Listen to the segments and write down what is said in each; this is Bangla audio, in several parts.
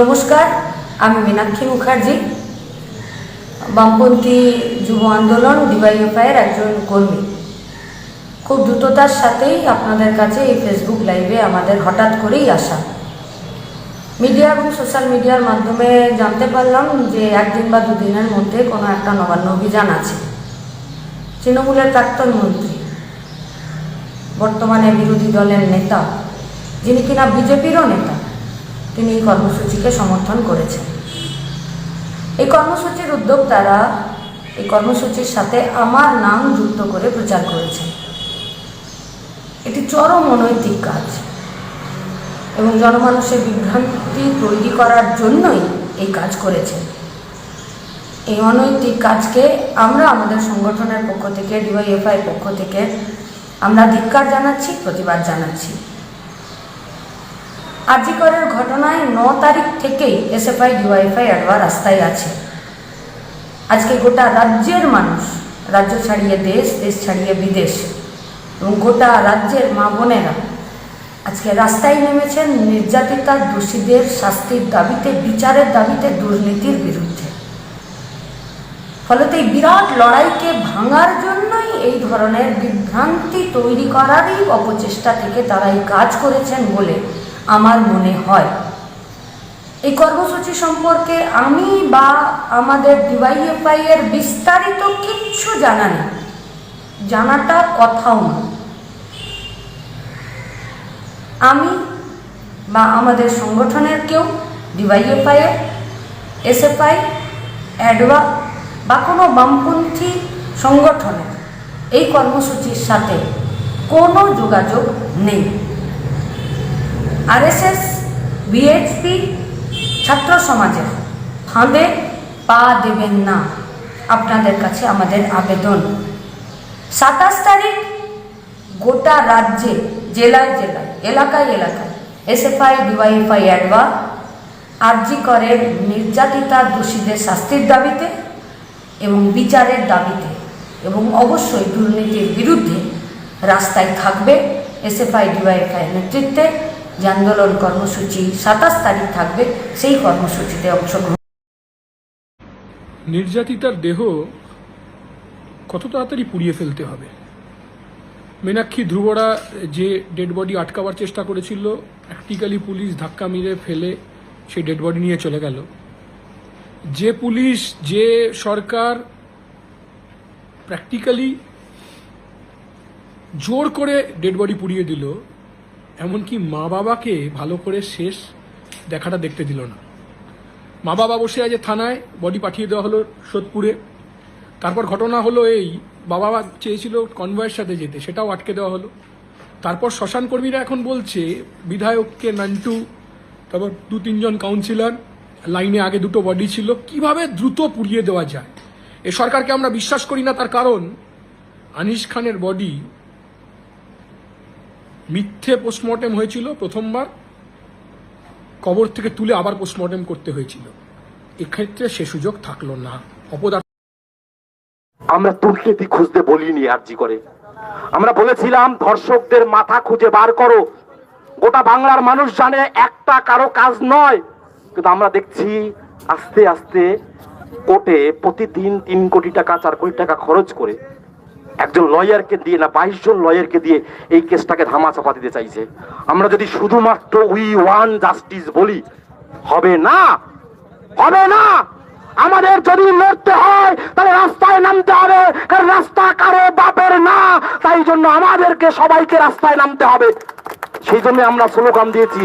নমস্কার, আমি মীনাক্ষী মুখার্জি। বামপন্থী যুব আন্দোলন ডিওয়াইএফআইয়ের একজন কর্মী। খুব দ্রুততার সাথেই আপনাদের কাছে এই ফেসবুক লাইভে আমাদের হঠাৎ করেই আসা। মিডিয়া এবং সোশ্যাল মিডিয়ার মাধ্যমে জানতে পারলাম যে একদিন বা দুদিনের মধ্যে কোনো একটা নবান্ন অভিযান আছে। তৃণমূলের প্রাক্তন মন্ত্রী, বর্তমানে বিরোধী দলের নেতা, যিনি কিনা বিজেপিরও নেতা তিনি এই কর্মসূচিকে সমর্থন করেছেন। এই কর্মসূচির উদ্যোক্তারা এই কর্মসূচির সাথে আমার নাম যুক্ত করে প্রচার করেছেন। এটি চরম অনৈতিক কাজ এবং জনমানুষের বিভ্রান্তি তৈরি করার জন্যই এই কাজ করেছেন। এই অনৈতিক কাজকে আমরা আমাদের সংগঠনের পক্ষ থেকে, ডিওয়াইএফআই পক্ষ থেকে আমরা ধিক্কার জানাচ্ছি, প্রতিবাদ জানাচ্ছি। আজিকরের ঘটনায় ন তারিখ থেকেই এসএফআই ডিওয়াইফআই অ্যাডওয়া রাস্তায় আছে। আজকে গোটা রাজ্যের মানুষ, রাজ্য ছাড়িয়ে দেশ দেশ ছাড়িয়ে বিদেশ, এবং গোটা রাজ্যের মা বোনেরা আজকে রাস্তায় নেমেছেন নির্যাতিতা দোষীদের শাস্তির দাবিতে, বিচারের দাবিতে দুর্নীতির বিরুদ্ধে। ফলত এই বিরাট লড়াইকে ভাঙার জন্যই এই ধরনের বিভ্রান্তি তৈরি করারই অপচেষ্টা থেকে তারা এই কাজ করেছেন বলে আমার মনে হয়। এই কর্মসূচি সম্পর্কে আমি বা আমাদের ডিওয়াইএফআই এর বিস্তারিত কিচ্ছু জানা নেই। জানাটা কথাও না। আমি বা আমাদের সংগঠনের কেউ, ডিওয়াইএফআই এসএফআই, অ্যাডওয়া বা কোনো বামপন্থী সংগঠনের এই কর্মসূচির সাথে কোনো যোগাযোগ নেই। আরএসএস, বিএইচপি, ছাত্র সমাজের ফাঁদে পা দেবেন না আপনাদের কাছে আমাদের আবেদন। সাতাশ তারিখ গোটা রাজ্যে, জেলায় জেলায়, এলাকায় এলাকায় এসএফআই, ডিওয়াইএফআই অ্যাডওয়া আরজি করের নির্যাতিতা দোষীদের শাস্তির দাবিতে এবং বিচারের দাবিতে এবং অবশ্যই দুর্নীতির বিরুদ্ধে রাস্তায় থাকবে এসএফআই, ডিওয়াইএফআই নেতৃত্বে। যে আন্দোলন কর্মসূচি সাতাশ তারিখ থাকবে, সেই কর্মসূচিতে অংশগ্রহণ। নির্যাতিতার দেহ কত তাড়াতাড়ি পুড়িয়ে ফেলতে হবে? মীনাক্ষী ধ্রুবরা যে ডেড বডি আটকাবার চেষ্টা করেছিল প্র্যাকটিক্যালি পুলিশ ধাক্কা মেরে ফেলে সেই ডেড বডি নিয়ে চলে গেল। যে পুলিশ, যে সরকার প্র্যাকটিক্যালি জোর করে ডেড বডি পুড়িয়ে দিল এমনকি মা বাবাকে ভালো করে শেষ দেখাটা দেখতে দিল না। মা বাবা বসে আছে থানায় বডি পাঠিয়ে দেওয়া হলো সোদপুরে। তারপর ঘটনা হলো এই, বাবা চেয়েছিল কনভয়ের সাথে যেতে, সেটাও আটকে দেওয়া হলো। তারপর শ্মশান কর্মীরা এখন বলছে, বিধায়ককে নান্টু, তারপর দু তিনজন কাউন্সিলর লাইনে আগে দুটো বডি ছিল, কীভাবে দ্রুত পুড়িয়ে দেওয়া যায়? এ সরকারকে আমরা বিশ্বাস করি না, তার কারণ আনিস খানের বডি মিথ্যে পোস্টমর্টেম হয়েছিল প্রথমবার, কবর থেকে তুলে আবার পোস্টমর্টেম করতে হয়েছিল। এক্ষেত্রে সে সুযোগ থাকল না। অপদার্থ আমরা দুর্নীতি খুঁজতে বলিনি আরজি করে। আমরা বলেছিলাম, ধর্ষকদের মাথা খুঁজে বার করো। গোটা বাংলার মানুষ জানে একটা কারও কাজ নয়। কিন্তু আমরা দেখছি, আস্তে আস্তে কোর্টে প্রতিদিন তিন কোটি টাকা, চার কোটি টাকা খরচ করে একজন লয়ারকে দিয়ে না বাইশ জন লয়ারকে দিয়ে এই কেসটাকে ধামা চাপা দিতে চাইছে। আমরা যদি শুধুমাত্র উই ওয়ান জাস্টিস বলি, হবে না হবে না। আমাদের যদি লড়তে হয়, তাহলে রাস্তায় নামতে হবে, কারণ রাস্তা কারও বাপের না, তাই জন্য আমাদেরকে সবাইকে রাস্তায় নামতে হবে। সেই জন্য আমরা স্লোগান দিয়েছি,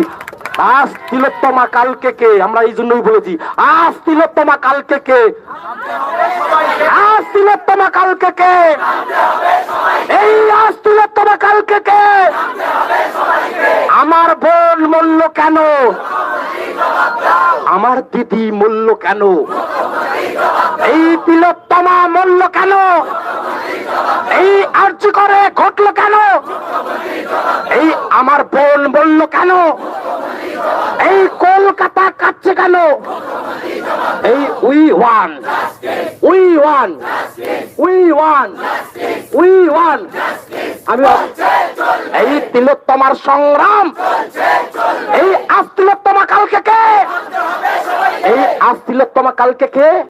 আজ তিলোত্তমা কালকে কে? আমরা এই জন্যই বলেছি, আজ তিলোত্তমা কালকে কে? আজ তিলোত্তমা কালকে কে? এই আজ তিলোত্তমা কালকে কে? আমার বোন মূল্য কেন? আমার দিদি মূল্য কেন? এই তিলোত্তমা মূল্য কেন? এই আর্য করে ঘটলো কেন? এই আমার বোন বলল কেন? এই কলকাতা কাচ্ছে কেন? এই we want. We want. We want. We want. আমি এই তিলোত্তমার সংগ্রাম। এই আজ তিলোত্তমা কালকে কে? এই আজ তিলোত্তমা কালকে কে?